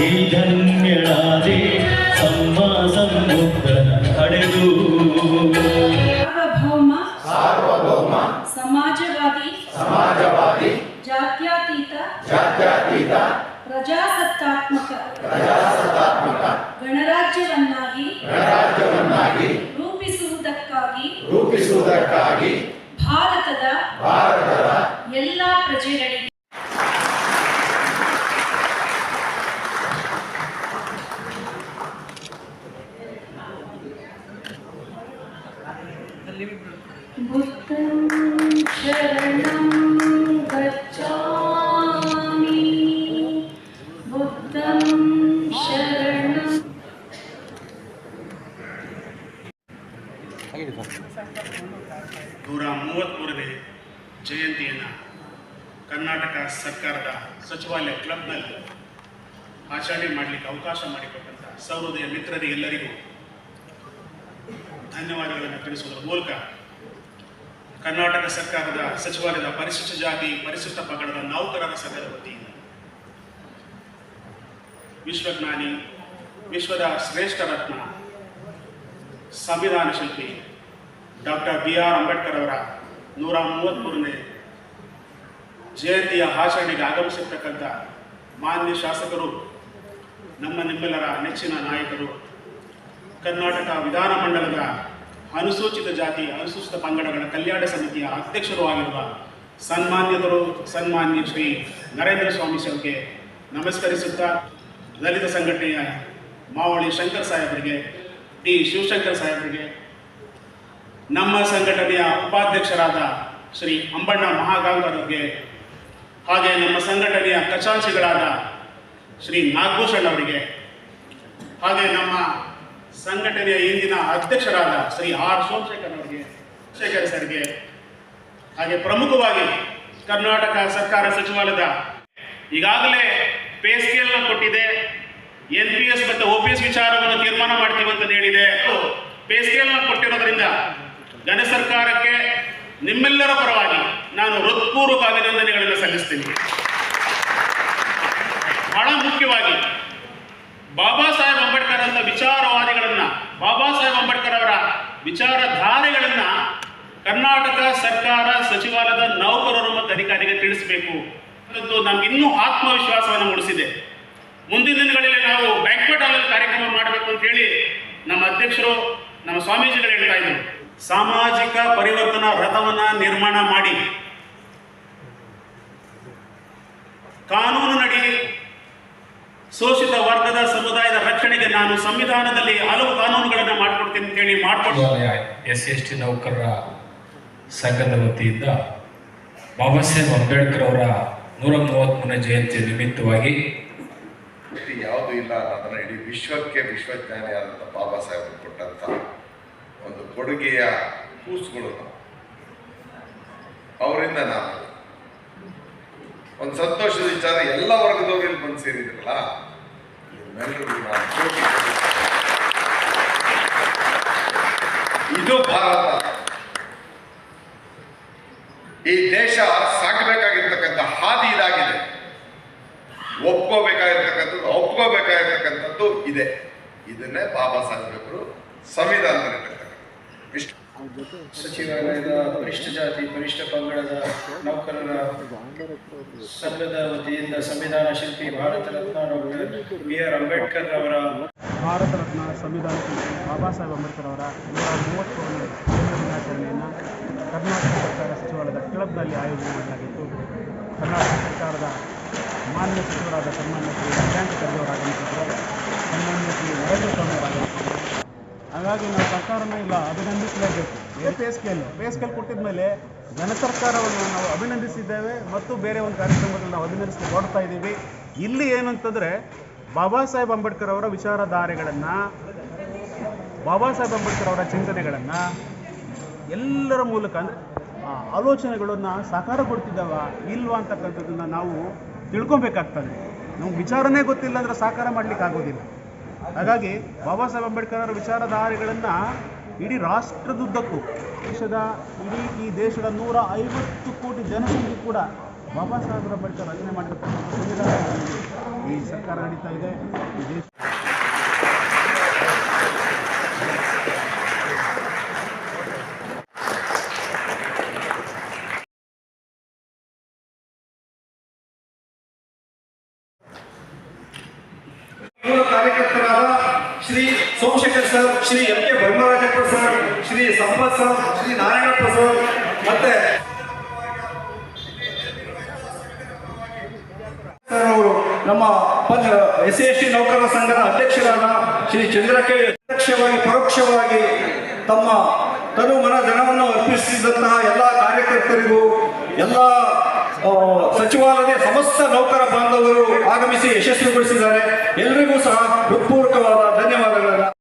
ಈ ಧನ್ಯಳಾದೆ ಸಮ್ಮ ಸಮುದ್ರನ ಹಡೆದು ಸಾರ್ವಭೌಮ ಸಮಾಜವಾದಿ ಸಮಾಜವಾದಿ ಜಾತ್ಯತೀತ ಜಾತ್ಯತೀತ ಪ್ರಜಾಸತ್ತಾತ್ಮಕ ಪ್ರಜಾಸತ್ತಾತ್ಮಕ ಗಣರಾಜ್ಯವನ್ನಾಗಿ ಗಣರಾಜ್ಯವನ್ನಾಗಿ ರೂಪಿಸುವುದಕ್ಕಾಗಿ ರೂಪಿಸುವುದಕ್ಕಾಗಿ ಭಾರತದ ಭಾರತದ ಎಲ್ಲ ಪ್ರಜೆಗಳಿಗೆ बुद्धं शरणं गच्छामि बुद्धं शरणं ನೂರ ಮೂವತ್ತ್ಮೂರನೇ ಜಯಂತಿಯನ್ನು ಕರ್ನಾಟಕ ಸರ್ಕಾರದ ಸಚಿವಾಲಯ ಕ್ಲಬ್ನಲ್ಲಿ ಆಚರಣೆ ಮಾಡಲಿಕ್ಕೆ ಅವಕಾಶ ಮಾಡಿಕೊಟ್ಟಂಥ ಸಹೃದಯ ಮಿತ್ರರಿಗೆಲ್ಲರಿಗೂ ಧನ್ಯವಾದಗಳನ್ನು ತಿಳಿಸುವುದರ ಮೂಲಕ ಕರ್ನಾಟಕ ಸರ್ಕಾರದ ಸಚಿವಾಲಯದ ಪರಿಶಿಷ್ಟ ಜಾತಿ, ಪರಿಶಿಷ್ಟ ಪಂಗಡದ ನೌಕರರ ಸಂಘದ ವತಿಯಿಂದ ವಿಶ್ವಜ್ಞಾನಿ, ವಿಶ್ವದ ಶ್ರೇಷ್ಠ ರತ್ನ, ಸಂವಿಧಾನ ಶಿಲ್ಪಿ ಡಾಕ್ಟರ್ ಬಿ ಆರ್ ಅಂಬೇಡ್ಕರ್ ಅವರ ನೂರ ಮೂವತ್ತ್ಮೂರನೇ ಜಯಂತಿಯ ಆಚರಣೆಗೆ ಆಗಮಿಸಿರ್ತಕ್ಕಂಥ ಮಾನ್ಯ ಶಾಸಕರು, ನಮ್ಮ ನಿಮ್ಮೆಲ್ಲರ ನೆಚ್ಚಿನ ನಾಯಕರು ಕರ್ನಾಟಕ ವಿಧಾನಮಂಡಲದ ಅನುಸೂಚಿತ ಜಾತಿ, ಅನುಸೂಚಿತ ಪಂಗಡಗಳ ಕಲ್ಯಾಣ ಸಮಿತಿಯ ಅಧ್ಯಕ್ಷರು ಆಗಿರುವ ಸನ್ಮಾನ್ಯದರು ಸನ್ಮಾನ್ಯ ಶ್ರೀ ನರೇಂದ್ರ ಸ್ವಾಮಿ ಅವರಿಗೆ ನಮಸ್ಕರಿಸುತ್ತಾ ದಲಿತ ಸಂಘಟನೆಯ ಮಾವಳಿ ಶಂಕರ್ ಸಾಹೇಬರಿಗೆ ಡಿ ಶಿವಶಂಕರ್ ಸಾಹೇಬರಿಗೆ, ನಮ್ಮ ಸಂಘಟನೆಯ ಉಪಾಧ್ಯಕ್ಷರಾದ ಶ್ರೀ ಅಂಬಣ್ಣ ಮಹಾಗಾಂಗರವರಿಗೆ ಹಾಗೆ ನಮ್ಮ ಸಂಘಟನೆಯ ಖಚಾಂಶಿಗಳಾದ ಶ್ರೀ ನಾಗಭೂಷಣ್ ಅವರಿಗೆ, ಹಾಗೆ ನಮ್ಮ ಸಂಘಟನೆಯ ಇಂದಿನ ಅಧ್ಯಕ್ಷರಾದ ಶ್ರೀ ಆರ್ ಸೋಮಶೇಖರ್ ಅವರಿಗೆ, ಶೇಖರ್ ಸರ್ಗೆ, ಹಾಗೆ ಪ್ರಮುಖವಾಗಿ ಕರ್ನಾಟಕ ಸರ್ಕಾರ ಸಚಿವಾಲಯದ ಈಗಾಗಲೇ ಪೇ ಸ್ಕೇಲ್ನ ಕೊಟ್ಟಿದೆ, ಎನ್ ಪಿ ಎಸ್ ಮತ್ತು ಒ ಪಿ ಎಸ್ ವಿಚಾರವನ್ನು ತೀರ್ಮಾನ ಮಾಡ್ತೀವಿ ಅಂತ ಹೇಳಿದೆ. ಪೇ ಸ್ಕೇಲ್ನ ಕೊಟ್ಟಿರೋದ್ರಿಂದ ಘನ ಸರ್ಕಾರಕ್ಕೆ ನಿಮ್ಮೆಲ್ಲರ ಪರವಾಗಿ ನಾನು ಹೃತ್ಪೂರ್ವಕ ಅಭಿನಂದನೆಗಳನ್ನು ಸಲ್ಲಿಸ್ತೀನಿ. ಬಹಳ ಮುಖ್ಯವಾಗಿ ಬಾಬಾ ಸಾಹೇಬ್ ಅಂಬೇಡ್ಕರ್ ಅಂತ ವಿಚಾರವಾದಿಗಳನ್ನ ಬಾಬಾ ಸಾಹೇಬ್ ಅಂಬೇಡ್ಕರ್ ಅವರ ವಿಚಾರಧಾರೆಗಳನ್ನ ಕರ್ನಾಟಕ ಸರ್ಕಾರ, ಸಚಿವಾಲಯದ ನೌಕರರು ಮತ್ತು ಅಧಿಕಾರಿಗೆ ತಿಳಿಸಬೇಕು. ನಮ್ಗೆ ಇನ್ನೂ ಆತ್ಮವಿಶ್ವಾಸವನ್ನು ಮೂಡಿಸಿದೆ. ಮುಂದಿನ ದಿನಗಳಲ್ಲಿ ನಾವು ಬ್ಯಾಂಕ್ವೆಟ್ ಹಾಲಲ್ಲಿ ಕಾರ್ಯಕ್ರಮ ಮಾಡಬೇಕು ಅಂತ ಹೇಳಿ ನಮ್ಮ ಅಧ್ಯಕ್ಷರು, ನಮ್ಮ ಸ್ವಾಮೀಜಿಗಳು ಹೇಳ್ತಾ ಇದ್ರು. ಸಾಮಾಜಿಕ ಪರಿವರ್ತನಾ ರಥವನ್ನ ನಿರ್ಮಾಣ ಮಾಡಿ. ಕಾನೂನು ಕಾನೂನಿನಡಿ ಶೋಷಿತ ವರ್ಗದ ಸಮುದಾಯದ ರಕ್ಷಣೆಗೆ ನಾನು ಸಂವಿಧಾನದಲ್ಲಿ ಹಲವು ಕಾನೂನುಗಳನ್ನು ಮಾಡಿಕೊಡ್ತೀನಿ ಅಂತ ಹೇಳಿ ಮಾಡಿಕೊಡ್ತಾರೆ ಎಸ್ ಎಸ್ ಟಿ ನೌಕರರ ಸಂಘದ ವತಿಯಿಂದ ಬಾಬಾ ಸಾಹೇಬ್ ಅಂಬೇಡ್ಕರ್ ಅವರ ನೂರ ಮೂವತ್ತ್ಮೂರನೇ ಜಯಂತಿ ನಿಮಿತ್ತವಾಗಿ ಯಾವುದೂ ಇಲ್ಲ ಅನ್ನೋದನ್ನ ಇಡೀ ವಿಶ್ವಕ್ಕೆ ವಿಶ್ವಜ್ಞಾನಿಯಾದಂಥ ಬಾಬಾ ಸಾಹೇಬರು ಕೊಟ್ಟಂಥ ಒಂದು ಕೊಡುಗೆಯ ಕೂಸುಗಳು ಅವರಿಂದ ನಾನು ಒಂದು ಸಂತೋಷದ ವಿಚಾರ ಎಲ್ಲ ವರ್ಗದವರು ಇಲ್ಲಿ ಬಂದು ಸೇರಿದ್ರಲ್ಲ ನಿಮ್ಮೆಲ್ಲರಿಗೂ ನಾನು ಕೋಟಿ ಕೋಟಿ ಇದು ಭಾರತ. ಈ ದೇಶ ಸಾಗಬೇಕಾಗಿರ್ತಕ್ಕಂಥ ಹಾದಿ ಇದಾಗಿದೆ. ಒಪ್ಕೋಬೇಕಾಗಿರ್ತಕ್ಕಂಥದ್ದು ಒಪ್ಕೋಬೇಕಾಗಿರ್ತಕ್ಕಂಥದ್ದು ಇದೆ. ಇದನ್ನೇ ಬಾಬಾ ಸಾಹೇಬ್ರು ಸಂವಿಧಾನದಲ್ಲಿ ಇಷ್ಟು. ಸಚಿವಾಲಯದ ಪರಿಷ್ಠ ಜಾತಿ, ಪರಿಷ್ಠ ಪಂಗಡದ ನೌಕರರ ಸಂಘದ ವತಿಯಿಂದ ಸಂವಿಧಾನ ಶಿಲ್ಪಿ Bharat Ratna doctor B R Ambedkar ಅವರ ಭಾರತ ರತ್ನ ಸಂವಿಧಾನ ಶಿಲ್ಪಿ ಬಾಬಾ ಸಾಹೇಬ್ ಅಂಬೇಡ್ಕರ್ ಅವರ ನೂರ ಮೂವತ್ತೊಂದನೇ ದಿನಾಚರಣೆಯನ್ನು ಕರ್ನಾಟಕ ಸರ್ಕಾರ ಸಚಿವಾಲಯದ ಕ್ಲಬ್ನಲ್ಲಿ ಆಯೋಜನೆ ಮಾಡಲಾಗಿತ್ತು. ಕರ್ನಾಟಕ ಸರ್ಕಾರದ ಮಾನ್ಯ ಸಚಿವರಾದ ಸನ್ಮಾನ್ಯ ಶ್ರೀ ವಿಜಯಾಂತ ಅವರು ಆಗಮಿಸಿದ್ರು ಸನ್ಮಾನ್ಯ ಶ್ರೀ ನರೇಂದ್ರ ಸ್ವಾಮಿ ಹಾಗಾಗಿ ನಾವು ಸರ್ಕಾರನ ಇಲ್ಲ, ಅಭಿನಂದಿಸಲೇಬೇಕು. ಬೇಸಿಗೆಯಲ್ಲಿ ಬೇಸಿಗೆಯಲ್ಲಿ ಸ್ಕೇಲ್, ಪೇ ಸ್ಕೇಲ್ ಕೊಟ್ಟಿದ ಮೇಲೆ ಜನ ಸರ್ಕಾರವನ್ನು ನಾವು ಅಭಿನಂದಿಸಿದ್ದೇವೆ ಮತ್ತು ಬೇರೆ ಒಂದು ಕಾರ್ಯಕ್ರಮದಲ್ಲಿ ನಾವು ಅಭಿನಂದಿಸಿ ಹೊರಡ್ತಾ ಇದ್ದೀವಿ. ಇಲ್ಲಿ ಏನಂತಂದರೆ, ಬಾಬಾ ಸಾಹೇಬ್ ಅಂಬೇಡ್ಕರ್ ಅವರ ವಿಚಾರಧಾರೆಗಳನ್ನು, ಬಾಬಾ ಸಾಹೇಬ್ ಅಂಬೇಡ್ಕರ್ ಅವರ ಚಿಂತನೆಗಳನ್ನು ಎಲ್ಲರ ಮೂಲಕ ಅಂದರೆ ಆಲೋಚನೆಗಳನ್ನು ಸಾಕಾರಗೊಳ್ತಿದ್ದಾವ ಇಲ್ವಾ ಅಂತಕ್ಕಂಥದ್ದನ್ನು ನಾವು ತಿಳ್ಕೊಬೇಕಾಗ್ತದೆ. ನಮ್ಗೆ ವಿಚಾರನೇ ಗೊತ್ತಿಲ್ಲ ಅಂದರೆ ಸಾಕಾರ ಮಾಡಲಿಕ್ಕೆ ಆಗೋದಿಲ್ಲ. ಹಾಗಾಗಿ ಬಾಬಾ ಸಾಹೇಬ್ ಅಂಬೇಡ್ಕರ್ ಅವರ ವಿಚಾರಧಾರೆಗಳನ್ನು ಇಡೀ ರಾಷ್ಟ್ರದುದ್ದಕ್ಕೂ, ದೇಶದ ಇಡೀ ಈ ದೇಶದ ನೂರ ಐವತ್ತು ಕೋಟಿ ಜನಸಂಖ್ಯೆ ಕೂಡ ಬಾಬಾ ಸಾಹೇಬ್ ಅಂಬೇಡ್ಕರ್ ರಚನೆ ಮಾಡಿರ್ತಕ್ಕಂಥ ಸಂವಿಧಾನ ಈ ಸರ್ಕಾರ ನಡೀತಾ ಇದೆ. Shri Somashekar sir, Shri M K Brahmarajappa sir, Shri Sampath sir, Shri Narayanappa sir, ಮತ್ತೆ ಅವರು ನಮ್ಮ ಎಸ್ ಸಿ ಎಸ್ ಟಿ ನೌಕರರ ಸಂಘದ ಅಧ್ಯಕ್ಷರಾದ ಶ್ರೀ ಚಂದ್ರಕೆ ಅಧ್ಯಕ್ಷವಾಗಿ, ಪರೋಕ್ಷವಾಗಿ ತಮ್ಮ ತನು ಮನ ಜನವನ್ನು ಅರ್ಪಿಸಿದಂತಹ ಎಲ್ಲ ಕಾರ್ಯಕರ್ತರಿಗೂ, ಎಲ್ಲ ಸಚಿವಾಲಯದ ಸಮಸ್ತ ನೌಕರ ಬಾಂಧವರು ಆಗಮಿಸಿ ಯಶಸ್ವಿಗೊಳಿಸಿದ್ದಾರೆ. ಎಲ್ರಿಗೂ ಸಹ ಹೃತ್ಪೂರ್ವಕವಾದ ಧನ್ಯವಾದಗಳನ್ನು